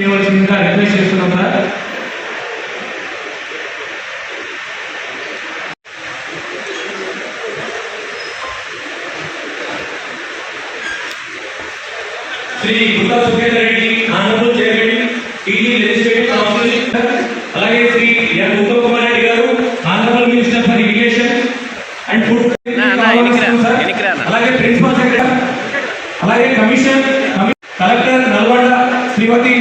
చేయవలసిందిగా రిక్వెస్ట్ చేస్తున్నాం sir. Shri Gutta Sukhender Reddy honourable chairman TG legislative council అలాగే Shri N Uttam Kumar Reddy గారు honourable minister for irrigation and food నా, నా, ఎనికిరా, ఎనికిరా నా. అలాగే ప్రిన్సిపల్ సెక్రటరీ అలాగే కమిషన్ కమి- కలెక్టర్ నల్గొండ శ్రీమతి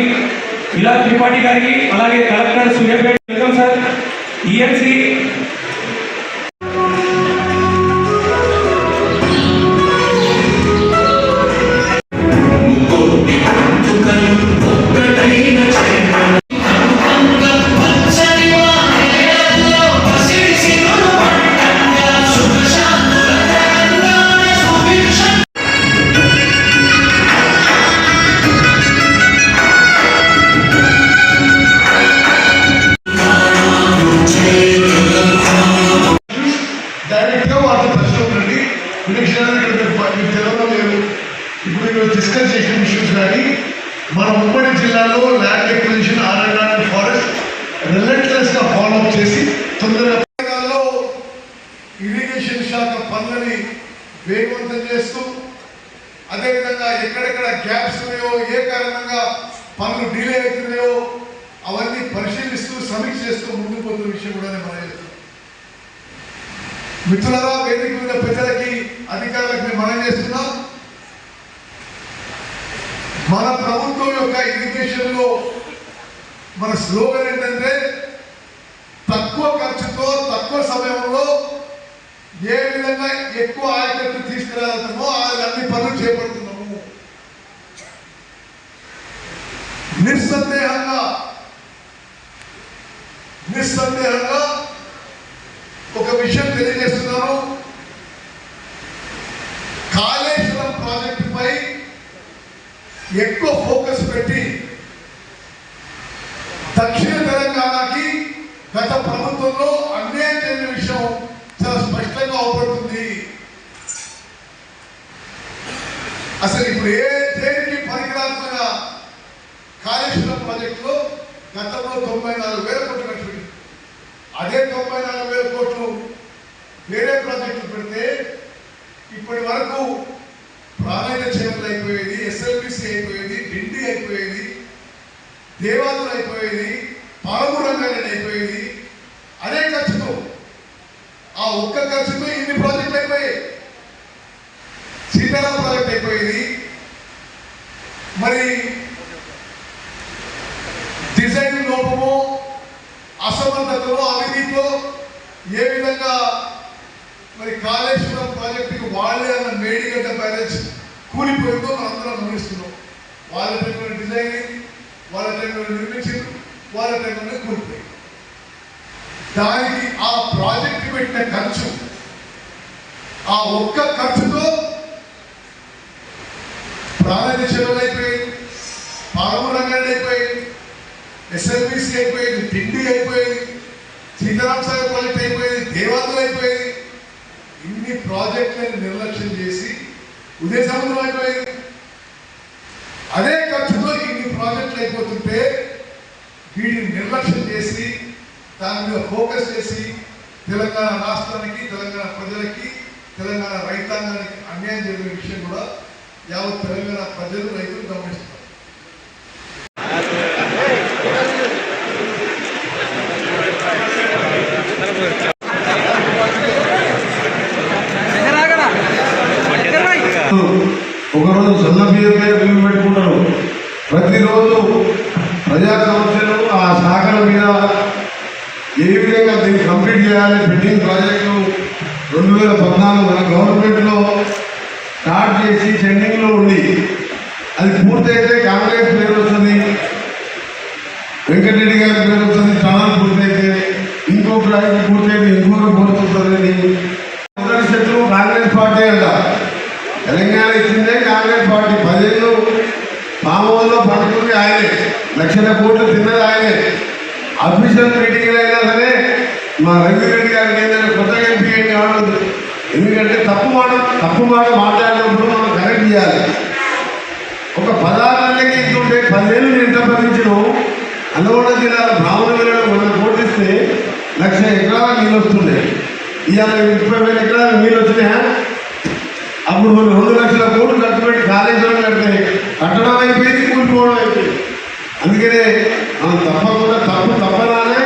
ఇలా త్రిపాఠి గారికి అలాగే collector Suryapet welcome sir. ENC విలక్షణాలు ఇక్కడ తెలవడం లేదు ఇప్పుడు మీరు డిస్కస్ చేసిన ఇష్యూస్ కానీ మన ఉమ్మడి జిల్లాలో land acquisition R and forest రిలెంట్లెస్గా follow up చేసి తొందరగా ఇరిగేషన్ శాఖ పనులని వేగవంతం చేస్తూ అదేవిధంగా ఎక్కడెక్కడ గ్యాప్స్ ఉన్నాయో ఏ కారణంగా పనులు డిలే అవుతున్నాయో అవన్నీ పరిశీలిస్తూ సమీక్ష చేస్తూ ముందుకు పోతున్న విషయం కూడా నేను మనం చేస్తున్నాం మిత్రులారా వేదిక మీద ప్రజలకి అధికారులకు మేము మనం చేస్తున్నాం. మన ప్రభుత్వం యొక్క ఇరిగేషన్లో మన స్లోగన్ ఏంటంటే తక్కువ ఖర్చుతో తక్కువ సమయంలో ఏ విధంగా ఎక్కువ ఆయకట్టు తీసుకురాగలుగుతామో అన్ని పనులు చేపడుతున్నాము. నిస్సందేహంగా నిస్సందేహంగా ఒక విషయం తెలియజేస్తున్నాను. కాళేశ్వరం ప్రాజెక్టుపై ఎక్కువ ఫోకస్ పెట్టి దక్షిణ తెలంగాణకి గత ప్రభుత్వంలో అన్యాయం జరిగిన విషయం చాలా స్పష్టంగా అవపడుతుంది. అసలు ఇప్పుడు ఏ దేనికి పనికిరాకపోయిన కాళేశ్వరం ప్రాజెక్టులో గతంలో తొంభై నాలుగు వేల కోట్లు ఖర్చు అదే తొంభై నాలుగు వేల కోట్లు వేరే ప్రాజెక్టులు పెడితే ఇప్పటి వరకు ప్రాధాన్య చేపలు అయిపోయేది ఎస్ఎల్పిసి అయిపోయేది డిండి అయిపోయేది దేవాదులు అయిపోయేది పాలమూరు రంగారెడ్డి అయిపోయేది. అదే ఖర్చుతో ఆ ఒక్క ఖర్చుతో ఇన్ని ప్రాజెక్టులు అయిపోయాయి. సీతారాం ప్రాజెక్ట్ అయిపోయేది. మరి డిజైన్ లోపము అసమర్థతలో అవినీతిలో ఏ విధంగా మరి కాళేశ్వరం ప్రాజెక్టుకి వాళ్ళే అన్న మేడిగడ్డ బ్యారేజ్ కూలిపోయిందో అందరం గమనిస్తున్నాం వాళ్ళ టైంలో డిజైన్ అయింది వాళ్ళ టైంలో నిర్మించింది వాళ్ళ టైంలోనే కూలిపోయింది. దానికి ఆ ప్రాజెక్ట్ పెట్టిన ఖర్చు ఆ ఒక్క ఖర్చుతో ప్రాధాన్య చెరువులు అయిపోయింది పాలమూరు రంగారెడ్డి అయిపోయింది ఎస్ఎల్బిసి అయిపోయింది డిండి అయిపోయింది సీతారాం సాగర్ ప్రాజెక్ట్ అయిపోయింది దేవాదులు అయిపోయింది ఇన్ని ప్రాజెక్టులను నిర్లక్ష్యం చేసి ఉదయ సముద్రం అయిపోయింది. అదే ఖర్చుతో ఇన్ని ప్రాజెక్టులు అయిపోతుంటే వీటిని నిర్లక్ష్యం చేసి దాని మీద ఫోకస్ చేసి తెలంగాణ రాష్ట్రానికి తెలంగాణ ప్రజలకి తెలంగాణ రైతాంగానికి అన్యాయం జరిగిన విషయం కూడా యావత్ తెలంగాణ ప్రజలు రైతులు గమనిస్తున్నారు. ఒకరోజు సన్న బియ్యం పెట్టుకుంటారు. ప్రతిరోజు ప్రజా సమస్యలు ఆ శాఖల మీద ఏ విధంగా దీన్ని కంప్లీట్ చేయాలి? బిల్డింగ్ ప్రాజెక్టు రెండు వేల పద్నాలుగు మన గవర్నమెంట్లో స్టార్ట్ చేసి సెండింగ్లో ఉంది. అది పూర్తయితే కాంగ్రెస్ పేరు వస్తుంది. వెంకటరెడ్డి గారి పేరు వస్తుంది ఛానల్ పూర్తయితే ఇంకో ప్రాజెక్ట్ పూర్తయితే ఇంకొక పూర్తవుతుందని మొదటి శత్రువు కాంగ్రెస్ పార్టీ అంట తెలంగాణ ఇచ్చిందే కాంగ్రెస్ పార్టీ పదేళ్ళు పామోల్లో పడుతుంది ఆయనే లక్షల కోట్లు తిన్నది ఆయనే అఫీషియల్ మీటింగ్ అయినా సరే మా రవిరెడ్డి గారికి ఏంటంటే కొత్తగా ఎంపీ అని ఎందుకంటే తప్పు మాట తప్పు మాట మాట్లాడినప్పుడు మనం కరెక్ట్ చేయాలి. ఒక ఒక పదహారు నెలలకి ఇస్తుంటే పదివేలు నేను ఎంత భరించను? అన్నగొండ జిల్లాలో బ్రాహ్మణ వేలలో మనం పోటీస్తే లక్ష ఎకరాల నీళ్ళు వస్తున్నాయి ఇవాళ ముప్పై వేల ఎకరాల నీళ్ళు వచ్చినాయా? అప్పుడు మనం రెండు లక్షల కోట్లు ఖర్చు పెట్టి కాళేశ్వరం కడితే కట్టడం అయిపోయింది కూలిపోవడం అయిపోయింది. అందుకనే మనం తప్పకుండా తప్పు తప్పనానే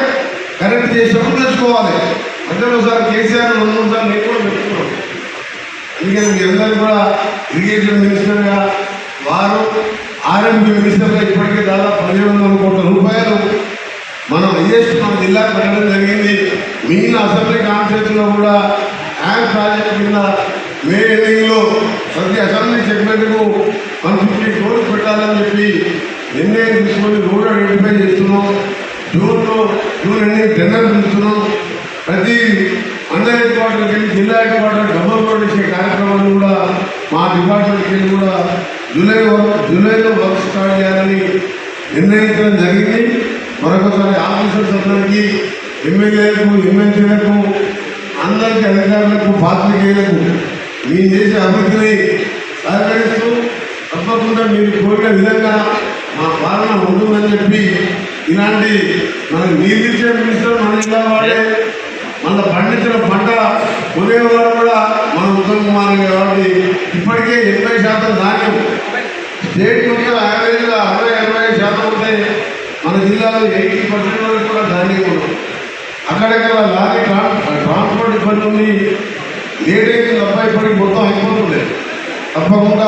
కరెక్ట్ చేసినప్పుడు తెచ్చుకోవాలి అంటే ఒకసారి కేసీఆర్ రెండు ఒకసారి నేను కూడా పెట్టుకున్నాం అందుకని మీ అందరూ కూడా ఇరిగేషన్ మినిస్టర్గా వారు ఆర్ఎంపీ మినిస్టర్గా ఇప్పటికే దాదాపు పదిహేను వందల కోట్ల రూపాయలు మనం ఐఎస్ట్ మన జిల్లా పెట్టడం జరిగింది. మిగిలిన అసెంబ్లీ కాన్స్టిట్యూన్సీలో కూడా యాడ్ ప్రాజెక్ట్ కింద మే ఎండింగ్లో ప్రతి అసెంబ్లీ సెగ్మెంట్కు మనం ఫిఫ్టీ కోట్లు పెట్టాలని చెప్పి నిర్ణయం తీసుకొని రోడ్ ఐడెంటిఫై చేస్తున్నాం జూన్లో జూన్ ఎండింగ్ టెండర్ పిలుస్తున్నాం ప్రతి అండర్ హెడ్ క్వార్టర్కి వెళ్ళి జిల్లా హెడ్ క్వార్టర్ డబుల్ రోడ్ ఇచ్చే కార్యక్రమాన్ని కూడా మా డిపార్ట్మెంట్కి వెళ్ళి కూడా జూలై జూలైలో వర్క్ స్టార్ట్ చేయాలని నిర్ణయించడం జరిగింది. మరొకసారి ఆఫీసర్స్ అందరికీ ఎమ్మెల్యేలకు ఎమ్మెల్సీలకు అందరికీ అధికారులకు పాత్రికేయులకు మీరు చేసే అభివృద్ధిని సహకరిస్తూ తప్పకుండా మీరు కోరిన విధంగా మా పాలన ఉంటుందని చెప్పి ఇలాంటి మనకు నీళ్ళు ఇచ్చే మినిస్టర్ మన ఇలా వాడే మన పండించిన పంట కొనేవాడు కూడా మన ఉత్తమ్ కుమార్ కాబట్టి ఇప్పటికే ఎనభై శాతం ధాన్యం. స్టేట్ మొత్తం యావరేజ్గా అరవై అరవై శాతం ఉంటే మన జిల్లాలో ఎయిటీ పర్సెంట్ వరకు కూడా ధాన్యం ఉంది అక్కడక్కడ లారీ ట్రాన్స్పోర్ట్ ఇబ్బంది ఉంది. లేట్ అయితే తప్ప ఇప్పటికి మొత్తం అయిపోతుంది తప్పకుండా